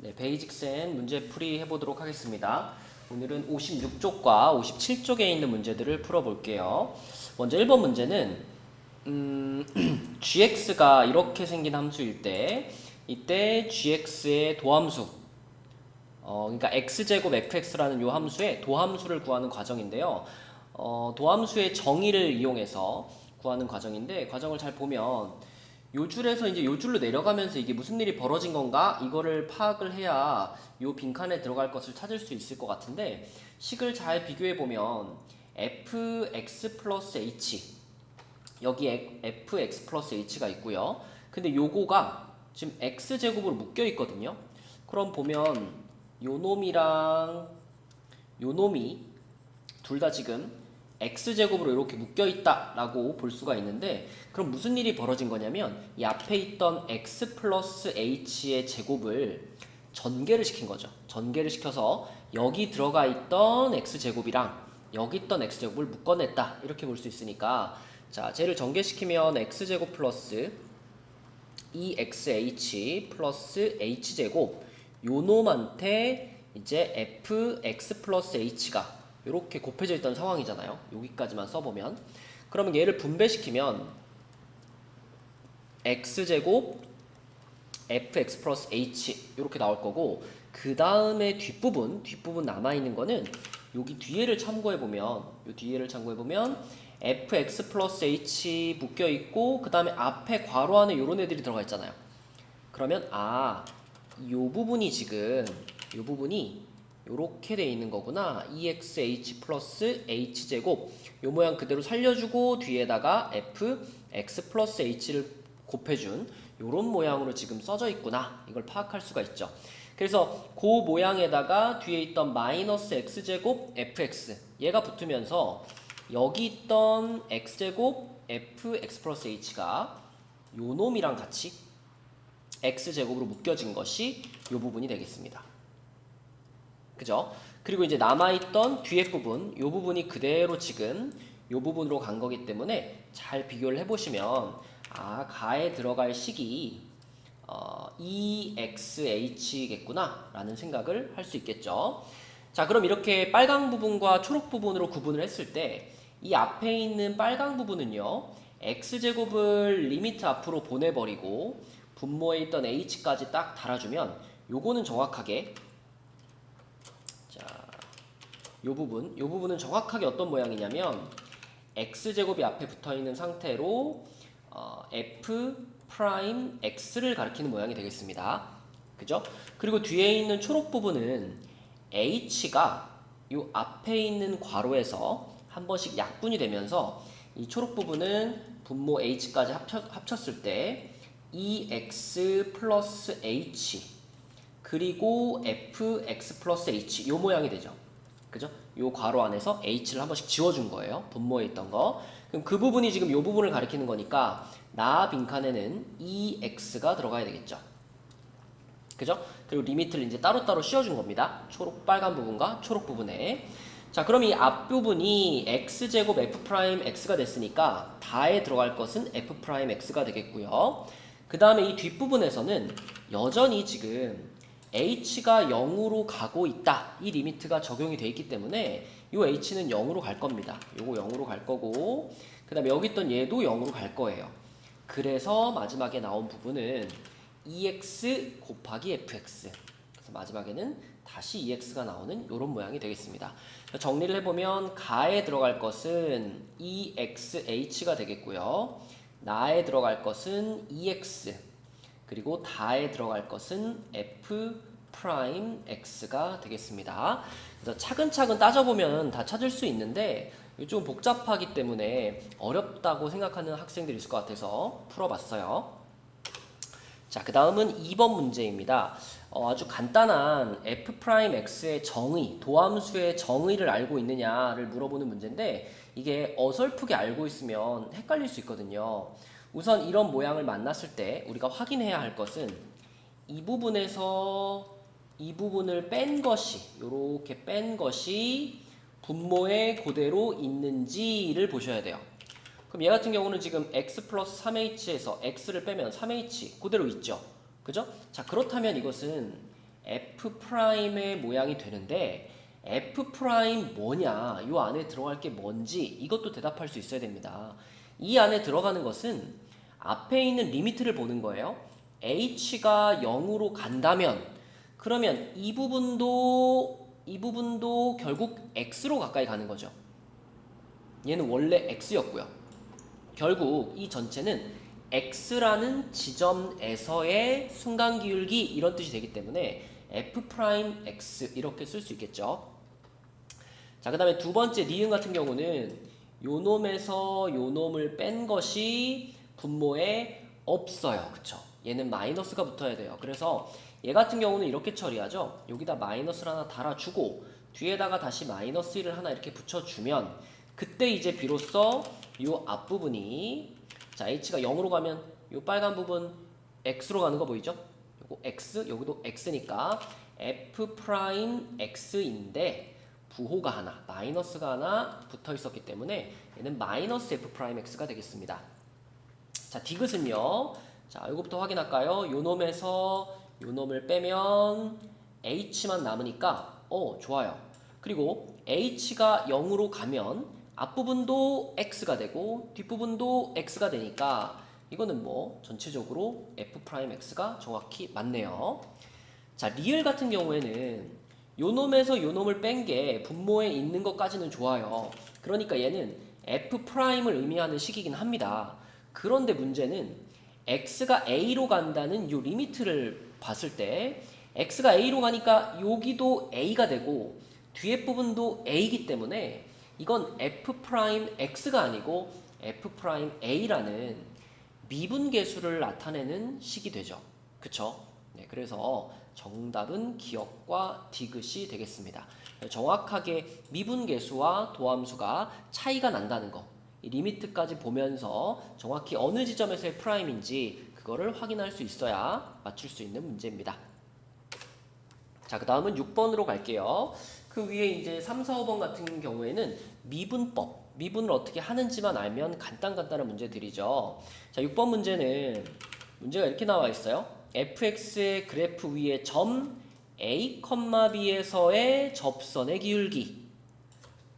네, 베이직센 문제풀이 해보도록 하겠습니다. 오늘은 56쪽과 57쪽에 있는 문제들을 풀어볼게요. 먼저 1번 문제는 음, gx가 이렇게 생긴 함수일 때 이때 gx의 도함수 어, 그러니까 x제곱 fx라는 요 함수의 도함수를 구하는 과정인데요. 어, 도함수의 정의를 이용해서 구하는 과정인데 과정을 잘 보면 요 줄에서 이제 요 줄로 내려가면서 이게 무슨 일이 벌어진 건가 이거를 파악을 해야 요 빈칸에 들어갈 것을 찾을 수 있을 것 같은데 식을 잘 비교해 보면 fx 플러스 h 여기 fx 플러스 h가 있고요. 근데 요거가 지금 x 제곱으로 묶여 있거든요. 그럼 보면 요 놈이랑 요 놈이 둘 다 지금 x 제곱으로 이렇게 묶여 있다라고 볼 수가 있는데 그럼 무슨 일이 벌어진 거냐면 이 앞에 있던 x 플러스 h의 제곱을 전개를 시킨 거죠. 전개를 시켜서 여기 들어가 있던 x 제곱이랑 여기 있던 x 제곱을 묶어냈다 이렇게 볼 수 있으니까 자 쟤를 전개시키면 x 제곱 플러스 2xh 플러스 h 제곱 요 놈한테 이제 fx 플러스 h가 이렇게 곱해져 있던 상황이잖아요. 여기까지만 써보면 그러면 얘를 분배시키면 x제곱 fx 플러스 h 이렇게 나올 거고 그 다음에 뒷부분 뒷부분 남아있는 거는 여기 뒤에를 참고해보면 요 뒤에를 참고해보면 fx 플러스 h 묶여있고 그 다음에 앞에 괄호 안에 요런 애들이 들어가 있잖아요. 그러면 아, 요 부분이 지금 요 부분이 요렇게 돼 있는 거구나. EXH 플러스 H제곱 요 모양 그대로 살려주고 뒤에다가 F X 플러스 H를 곱해준 요런 모양으로 지금 써져 있구나. 이걸 파악할 수가 있죠. 그래서 그 모양에다가 뒤에 있던 마이너스 X제곱 FX 얘가 붙으면서 여기 있던 X제곱 FX 플러스 H가 요 놈이랑 같이 X제곱으로 묶여진 것이 요 부분이 되겠습니다. 그죠? 그리고 이제 남아있던 뒤에 부분, 요 부분이 그대로 지금 요 부분으로 간 거기 때문에 잘 비교를 해보시면 아, 가에 들어갈 식이 어, EXH겠구나 라는 생각을 할 수 있겠죠. 자, 그럼 이렇게 빨강 부분과 초록 부분으로 구분을 했을 때 이 앞에 있는 빨강 부분은요. X제곱을 리미트 앞으로 보내버리고 분모에 있던 H까지 딱 달아주면 요거는 정확하게 자, 요 부분, 요 부분은 정확하게 어떤 모양이냐면 x 제곱이 앞에 붙어 있는 상태로 어, f 프라임 x를 가리키는 모양이 되겠습니다. 그죠? 그리고 뒤에 있는 초록 부분은 h가 요 앞에 있는 괄호에서 한 번씩 약분이 되면서 이 초록 부분은 분모 h까지 합쳐, 합쳤을 때 ex 플러스 h 그리고 fx 플러스 h 요 모양이 되죠. 그죠? 요 괄호 안에서 h를 한 번씩 지워준 거예요. 분모에 있던 거. 그럼 그 부분이 지금 요 부분을 가리키는 거니까 나 빈칸에는 ex가 들어가야 되겠죠. 그죠? 그리고 리미트를 이제 따로따로 씌워준 겁니다. 초록 빨간 부분과 초록 부분에. 자, 그럼 이 앞부분이 x제곱 f 프라임 x가 됐으니까 다에 들어갈 것은 f 프라임 x가 되겠고요. 그 다음에 이 뒷부분에서는 여전히 지금 h가 0으로 가고 있다. 이 리미트가 적용이 돼 있기 때문에 이 h는 0으로 갈 겁니다. 요거 0으로 갈 거고 그 다음에 여기 있던 얘도 0으로 갈 거예요. 그래서 마지막에 나온 부분은 ex 곱하기 fx 그래서 마지막에는 다시 ex가 나오는 이런 모양이 되겠습니다. 정리를 해보면 가에 들어갈 것은 exh가 되겠고요. 나에 들어갈 것은 ex 그리고 다에 들어갈 것은 f 프라임 x가 되겠습니다. 그래서 차근차근 따져보면 다 찾을 수 있는데 좀 복잡하기 때문에 어렵다고 생각하는 학생들이 있을 것 같아서 풀어봤어요. 자, 그 다음은 2번 문제입니다. 어, 아주 간단한 f 프라임 x의 정의, 도함수의 정의를 알고 있느냐를 물어보는 문제인데 이게 어설프게 알고 있으면 헷갈릴 수 있거든요. 우선 이런 모양을 만났을 때 우리가 확인해야 할 것은 이 부분에서 이 부분을 뺀 것이 이렇게 뺀 것이 분모에 그대로 있는지를 보셔야 돼요. 그럼 얘 같은 경우는 지금 x 플러스 3h에서 x를 빼면 3h 그대로 있죠. 그죠? 자 그렇다면 이것은 f 프라임의 모양이 되는데 f 프라임 뭐냐? 요 안에 들어갈 게 뭔지 이것도 대답할 수 있어야 됩니다. 이 안에 들어가는 것은 앞에 있는 리미트를 보는 거예요. h가 0으로 간다면 그러면 이 부분도 이 부분도 결국 x로 가까이 가는 거죠. 얘는 원래 x였고요. 결국 이 전체는 x라는 지점에서의 순간 기울기 이런 뜻이 되기 때문에 f 프라임 x 이렇게 쓸 수 있겠죠. 자, 그 다음에 두 번째 니은 같은 경우는 요 놈에서 요 놈을 뺀 것이 분모에 없어요. 그쵸? 얘는 마이너스가 붙어야 돼요. 그래서 얘 같은 경우는 이렇게 처리하죠. 여기다 마이너스를 하나 달아주고 뒤에다가 다시 마이너스 1을 하나 이렇게 붙여주면 그때 이제 비로소 요 앞부분이 자 h가 0으로 가면 요 빨간 부분 x로 가는 거 보이죠? 요거 x 여기도 x니까 f 프라임 x인데 부호가 하나 마이너스가 하나 붙어 있었기 때문에 얘는 마이너스 f 프라임 x가 되겠습니다. 자 디귿은요. 자 이거부터 확인할까요? 요 놈에서 요 놈을 빼면 h만 남으니까 어 좋아요. 그리고 h가 0으로 가면 앞부분도 x가 되고 뒷부분도 x가 되니까 이거는 뭐 전체적으로 f 프라임 x가 정확히 맞네요. 자 리을 같은 경우에는 요 놈에서 요 놈을 뺀 게 분모에 있는 것까지는 좋아요. 그러니까 얘는 f 프라임을 의미하는 식이긴 합니다. 그런데 문제는 x가 a로 간다는 요 리미트를 봤을 때 x가 a로 가니까 여기도 a가 되고 뒤에 부분도 a이기 때문에 이건 f 프라임 x가 아니고 f 프라임 a라는 미분계수를 나타내는 식이 되죠. 그쵸? 네, 그래서 정답은 기억과 디귿이 되겠습니다. 정확하게 미분계수와 도함수가 차이가 난다는 거. 이 리미트까지 보면서 정확히 어느 지점에서의 프라임인지 그거를 확인할 수 있어야 맞출 수 있는 문제입니다. 자, 그 다음은 6번으로 갈게요. 그 위에 이제 3, 4, 5번 같은 경우에는 미분법, 미분을 어떻게 하는지만 알면 간단간단한 문제들이죠. 자, 6번 문제는 문제가 이렇게 나와 있어요. Fx의 그래프 위에 점 a, b에서의 접선의 기울기.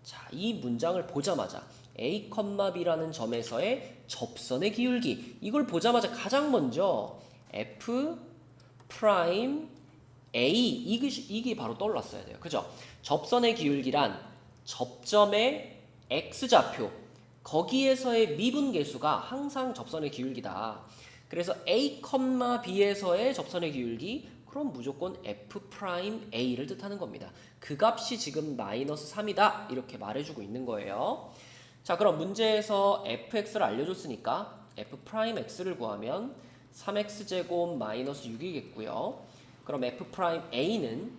자, 이 문장을 보자마자 a, b라는 점에서의 접선의 기울기. 이걸 보자마자 가장 먼저 f 프라임 a 이게, 이게 바로 떠올랐어야 돼요. 그죠? 접선의 기울기란 접점의 x좌표 거기에서의 미분계수가 항상 접선의 기울기다. 그래서 a, b에서의 접선의 기울기 그럼 무조건 f 프라임 a를 뜻하는 겁니다. 그 값이 지금 마이너스 3이다 이렇게 말해주고 있는 거예요. 자 그럼 문제에서 fx를 알려줬으니까 f 프라임 x를 구하면 3x 제곱 마이너스 6이겠고요. 그럼 f 프라임 a는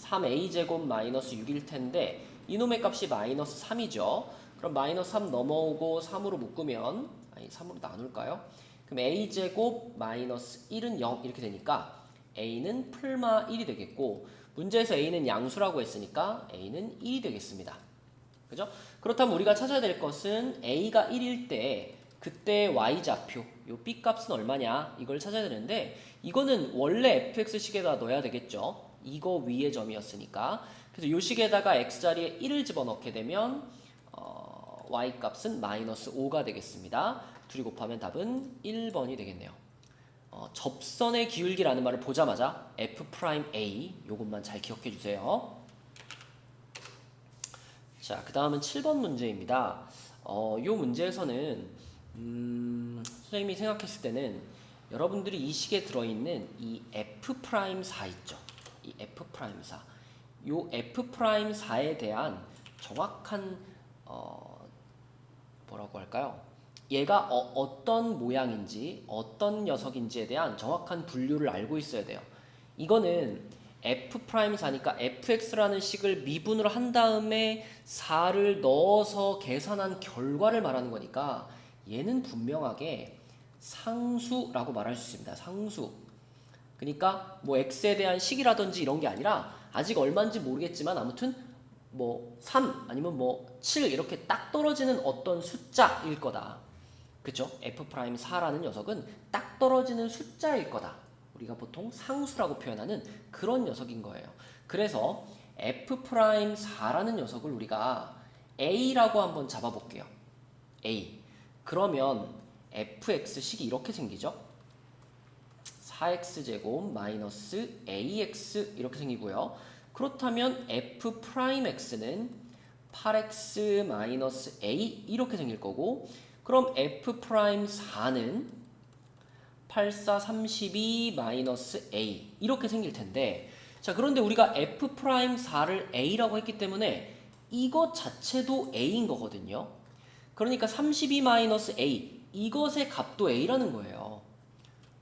3a 제곱 마이너스 6일 텐데 이놈의 값이 마이너스 3이죠. 그럼 마이너스 3 넘어오고 3으로 묶으면 아니 3으로 나눌까요? 그럼 a 제곱 마이너스 1은 0 이렇게 되니까 a는 풀마 1이 되겠고 문제에서 a는 양수라고 했으니까 a는 1이 되겠습니다. 그죠? 그렇다면 우리가 찾아야 될 것은 a가 1일 때 그때 y좌표 요 b 값은 얼마냐 이걸 찾아야 되는데 이거는 원래 fx식에다 넣어야 되겠죠. 이거 위의 점이었으니까 그래서 요 식에다가 x자리에 1을 집어넣게 되면 어, y 값은 마이너스 5가 되겠습니다. 둘이 곱하면 답은 1번이 되겠네요. 어, 접선의 기울기라는 말을 보자마자 f 프라임 a 요것만 잘 기억해 주세요. 자, 그 다음은 7번 문제입니다. 어, 요 문제에서는 음, 선생님이 생각했을 때는 여러분들이 이 식에 들어있는 이 f 프라임 4 있죠. 이 f 프라임 4. 요 f 프라임 4에 대한 정확한 어, 뭐라고 할까요? 얘가 어, 떤 모양인지 어떤 녀석인지에 대한 정확한 분류를 알고 있어야 돼요. 이거는 f 프라임 4니까 fx라는 식을 미분을 한 다음에 4를 넣어서 계산한 결과를 말하는 거니까 얘는 분명하게 상수라고 말할 수 있습니다. 상수. 그러니까 뭐 x에 대한 식이라든지 이런 게 아니라 아직 얼마인지 모르겠지만 아무튼 뭐 3 아니면 뭐 7 이렇게 딱 떨어지는 어떤 숫자일 거다. 그죠? f 프라임 4라는 녀석은 딱 떨어지는 숫자일 거다. 우리가 보통 상수라고 표현하는 그런 녀석인 거예요. 그래서 f'4라는 녀석을 우리가 a라고 한번 잡아볼게요. a. 그러면 fx식이 이렇게 생기죠. 4x제곱 마이너스 ax 이렇게 생기고요. 그렇다면 f'x는 8x 마이너스 a 이렇게 생길 거고 그럼 f'4는 84 32 마이너스 a 이렇게 생길 텐데 자 그런데 우리가 f'4를 a라고 했기 때문에 이것 자체도 a인 거거든요. 그러니까 32 마이너스 a 이것의 값도 a라는 거예요.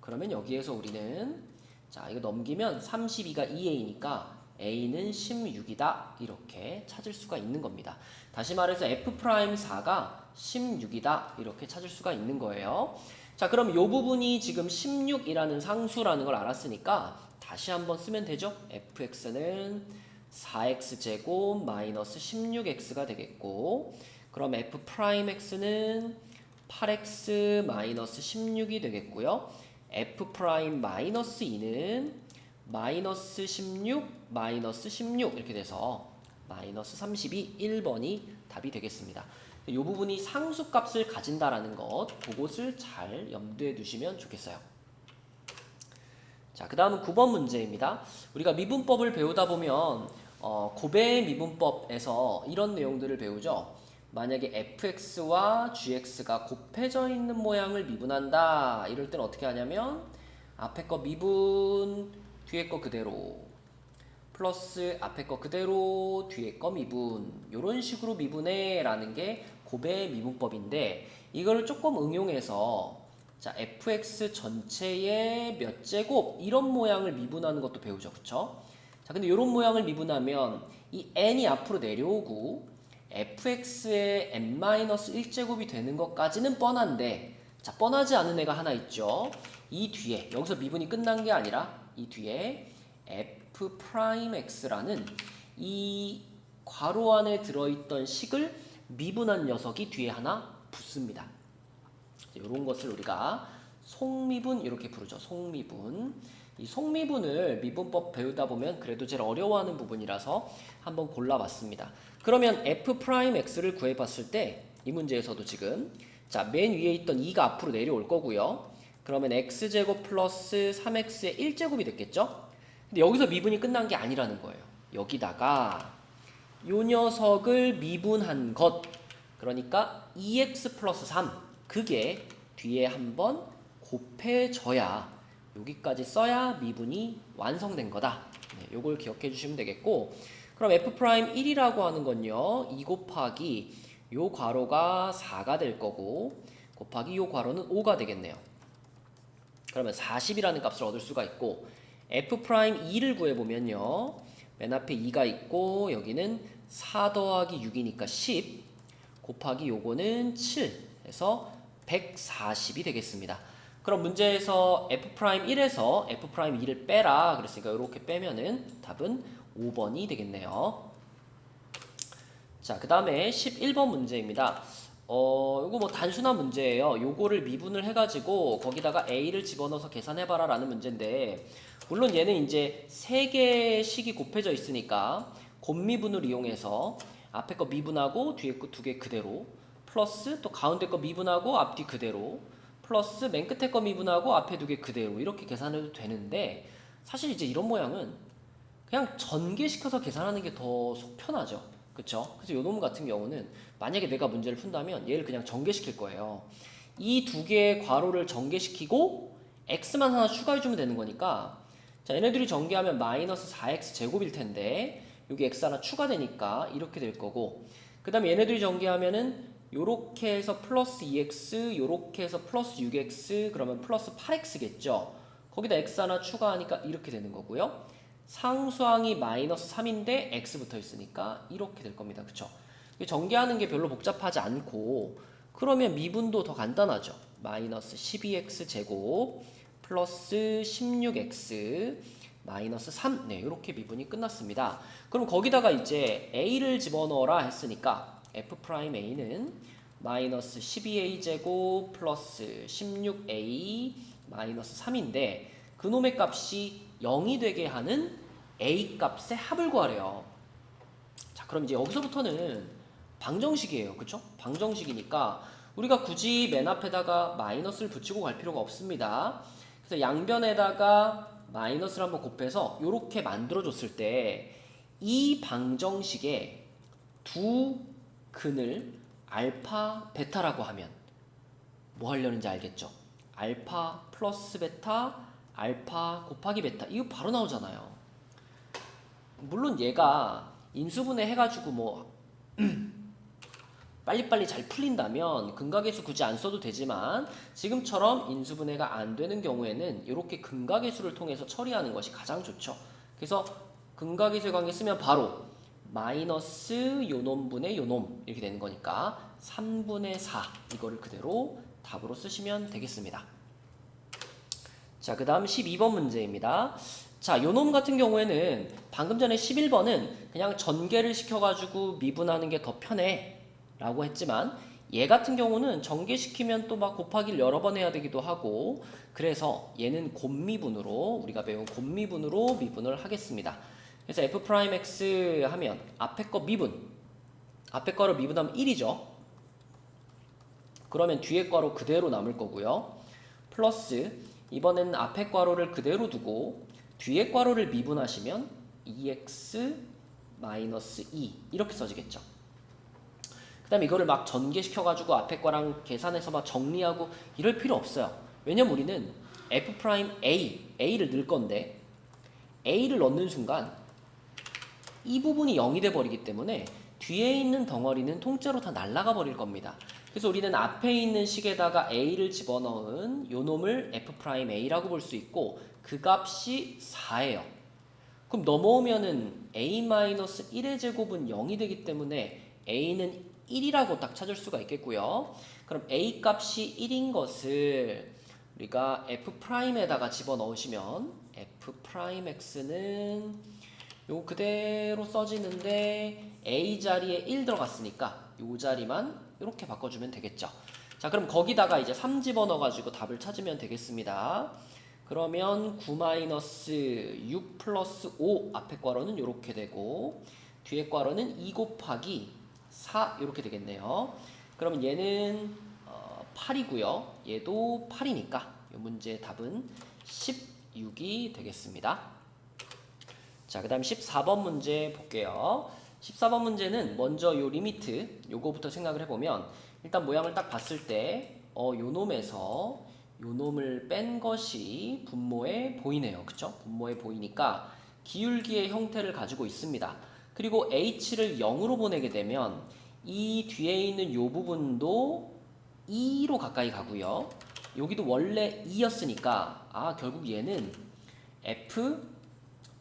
그러면 여기에서 우리는 자 이거 넘기면 32가 2a니까 a는 16이다 이렇게 찾을 수가 있는 겁니다. 다시 말해서 f'4가 16이다 이렇게 찾을 수가 있는 거예요. 자 그럼 이 부분이 지금 16이라는 상수라는 걸 알았으니까 다시 한번 쓰면 되죠. fx는 4x제곱 마이너스 16x가 되겠고 그럼 f'x는 8x 마이너스 16이 되겠고요. f 프라임 마이너스 2는 마이너스 16 마이너스 16 이렇게 돼서 마이너스 32 1번이 답이 되겠습니다. 이 부분이 상수값을 가진다라는 것 그것을 잘 염두에 두시면 좋겠어요. 자, 그 다음은 9번 문제입니다. 우리가 미분법을 배우다 보면 어, 고배 미분법에서 이런 내용들을 배우죠. 만약에 fx와 gx가 곱해져 있는 모양을 미분한다. 이럴 땐 어떻게 하냐면 앞에 거 미분, 뒤에 거 그대로 플러스 앞에 거 그대로 뒤에 거 미분. 이런 식으로 미분해 라는 게 고배 미분법인데 이거를 조금 응용해서 자 fx 전체의 몇 제곱 이런 모양을 미분하는 것도 배우죠. 그쵸? 자 근데 이런 모양을 미분하면 이 n이 앞으로 내려오고 fx의 n-1제곱이 되는 것까지는 뻔한데 자 뻔하지 않은 애가 하나 있죠. 이 뒤에 여기서 미분이 끝난 게 아니라 이 뒤에 f'x라는 이 괄호 안에 들어있던 식을 미분한 녀석이 뒤에 하나 붙습니다 이런 것을 우리가 속미분 이렇게 부르죠 속미분 이 속미분을 미분법 배우다 보면 그래도 제일 어려워하는 부분이라서 한번 골라봤습니다. 그러면 f'x를 구해봤을 때 이 문제에서도 지금 자 맨 위에 있던 2가 앞으로 내려올 거고요. 그러면 x제곱 플러스 3x의 1제곱이 됐겠죠? 근데 여기서 미분이 끝난 게 아니라는 거예요. 여기다가 요 녀석을 미분한 것 그러니까 2x 플러스 3 그게 뒤에 한번 곱해져야 여기까지 써야 미분이 완성된 거다. 네, 요걸 기억해 주시면 되겠고 그럼 f'1이라고 하는 건요. 2 곱하기 요 괄호가 4가 될 거고 곱하기 요 괄호는 5가 되겠네요. 그러면 40이라는 값을 얻을 수가 있고 f'2를 구해보면요. 맨 앞에 2가 있고 여기는 4 더하기 6이니까 10 곱하기 요거는 7 해서 140이 되겠습니다. 그럼 문제에서 f'1에서 f'2를 빼라 그랬으니까 이렇게 빼면은 답은 5번이 되겠네요. 자, 그 다음에 11번 문제입니다. 어, 이거 뭐 단순한 문제예요. 요거를 미분을 해가지고 거기다가 a를 집어넣어서 계산해봐라 라는 문제인데 물론 얘는 이제 세 개의 식이 곱해져 있으니까 곱미분을 이용해서 앞에 거 미분하고 뒤에 거 두 개 그대로 플러스 또 가운데 거 미분하고 앞뒤 그대로 플러스 맨 끝에 거 미분하고 앞에 두 개 그대로 이렇게 계산해도 되는데 사실 이제 이런 모양은 그냥 전개시켜서 계산하는 게 더 속 편하죠. 그쵸? 그래서 요놈 같은 경우는 만약에 내가 문제를 푼다면 얘를 그냥 전개시킬 거예요. 이 두 개의 괄호를 전개시키고 x만 하나 추가해 주면 되는 거니까 자 얘네들이 전개하면 마이너스 4x 제곱일 텐데 여기 x 하나 추가되니까 이렇게 될 거고 그 다음에 얘네들이 전개하면은 요렇게 해서 플러스 2x 요렇게 해서 플러스 6x 그러면 플러스 8x겠죠? 거기다 x 하나 추가하니까 이렇게 되는 거고요. 상수항이 마이너스 3인데 x 붙어 있으니까 이렇게 될 겁니다. 그쵸? 전개하는 게 별로 복잡하지 않고 그러면 미분도 더 간단하죠. 마이너스 12x 제곱 플러스 16x 마이너스 3 네, 이렇게 미분이 끝났습니다 그럼 거기다가 이제 a를 집어넣어라 했으니까 f'a는 마이너스 12a 제곱 플러스 16a 마이너스 3인데 그놈의 값이 0이 되게 하는 a 값의 합을 구하래요. 자, 그럼 이제 여기서부터는 방정식이에요. 그쵸? 방정식이니까 우리가 굳이 맨 앞에다가 마이너스를 붙이고 갈 필요가 없습니다. 그래서 양변에다가 마이너스를 한번 곱해서 이렇게 만들어줬을 때 이 방정식에 두 근을 알파, 베타라고 하면 뭐 하려는지 알겠죠? 알파 플러스 베타, 알파 곱하기 베타 이거 바로 나오잖아요. 물론 얘가 인수분해 해가지고 뭐 빨리빨리 잘 풀린다면 근각계수 굳이 안 써도 되지만 지금처럼 인수분해가 안 되는 경우에는 이렇게 근각계수를 통해서 처리하는 것이 가장 좋죠. 그래서 근각계수의 관계 쓰면 바로 마이너스 요놈분의 요놈 이렇게 되는 거니까 3분의 4 이거를 그대로 답으로 쓰시면 되겠습니다. 자, 그 다음 12번 문제입니다. 자, 요놈 같은 경우에는 방금 전에 11번은 그냥 전개를 시켜가지고 미분하는 게 더 편해 라고 했지만 얘 같은 경우는 전개시키면 또 막 곱하기를 여러 번 해야 되기도 하고 그래서 얘는 곱미분으로 우리가 배운 곱미분으로 미분을 하겠습니다. 그래서 f'x 하면 앞에 거 미분 앞에 거를 미분하면 1이죠. 그러면 뒤에 괄호 그대로 남을 거고요. 플러스 이번에는 앞에 괄호를 그대로 두고 뒤에 괄호를 미분하시면 2x 마이너스 2 이렇게 써지겠죠. 그 다음에 이거를 막 전개시켜가지고 앞에 거랑 계산해서 막 정리하고 이럴 필요 없어요. 왜냐면 우리는 f 프라임 a, a를 넣을 건데 a를 넣는 순간 이 부분이 0이 돼 버리기 때문에 뒤에 있는 덩어리는 통째로 다 날아가 버릴 겁니다. 그래서 우리는 앞에 있는 식에다가 a를 집어넣은 요 놈을 f 프라임 a라고 볼 수 있고 그 값이 4예요. 그럼 넘어오면은 a-1의 제곱은 0이 되기 때문에 a는 1이라고 딱 찾을 수가 있겠고요. 그럼 a 값이 1인 것을 우리가 f 프라임에다가 집어넣으시면 f 프라임 x는 요 그대로 써지는데 a 자리에 1 들어갔으니까 요 자리만 이렇게 바꿔주면 되겠죠. 자 그럼 거기다가 이제 3 집어넣어가지고 답을 찾으면 되겠습니다. 그러면 9-6 플러스 5 앞에 괄호는 이렇게 되고 뒤에 괄호는 2 곱하기 4 이렇게 되겠네요. 그러면 얘는 어, 8이고요. 얘도 8이니까 이 문제의 답은 16이 되겠습니다. 자, 그 다음 14번 문제 볼게요. 14번 문제는 먼저 요 리미트 요거부터 생각을 해보면 일단 모양을 딱 봤을 때 어, 요 놈에서 요 놈을 뺀 것이 분모에 보이네요. 그쵸? 분모에 보이니까 기울기의 형태를 가지고 있습니다. 그리고 h를 0으로 보내게 되면 이 뒤에 있는 요 부분도 2로 가까이 가고요. 여기도 원래 2였으니까 아 결국 얘는 f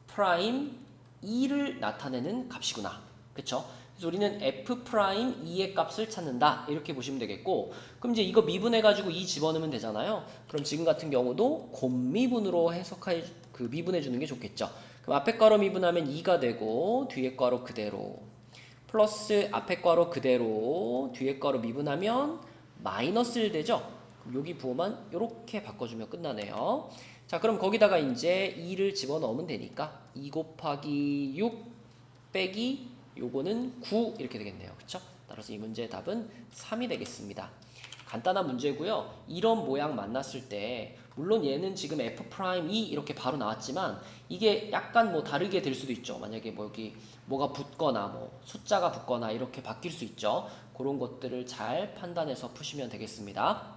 프라임 2를 나타내는 값이구나. 그쵸? 그래서 우리는 f 프라임 2의 값을 찾는다. 이렇게 보시면 되겠고 그럼 이제 이거 미분해가지고 2 집어넣으면 되잖아요. 그럼 지금 같은 경우도 곱미분으로 해석해 그 미분해 주는 게 좋겠죠. 그럼 앞에 괄호 미분하면 2가 되고 뒤에 괄호 그대로 플러스 앞에 괄호 그대로 뒤에 괄호 미분하면 마이너스 1 되죠. 여기 부호만 이렇게 바꿔주면 끝나네요. 자 그럼 거기다가 이제 2를 집어넣으면 되니까 2 곱하기 6 빼기 요거는 9 이렇게 되겠네요. 그쵸? 따라서 이 문제의 답은 3이 되겠습니다. 간단한 문제고요. 이런 모양 만났을 때 물론 얘는 지금 f 프라임 2 이렇게 바로 나왔지만 이게 약간 뭐 다르게 될 수도 있죠. 만약에 뭐 여기 뭐가 붙거나 뭐 숫자가 붙거나 이렇게 바뀔 수 있죠. 그런 것들을 잘 판단해서 푸시면 되겠습니다.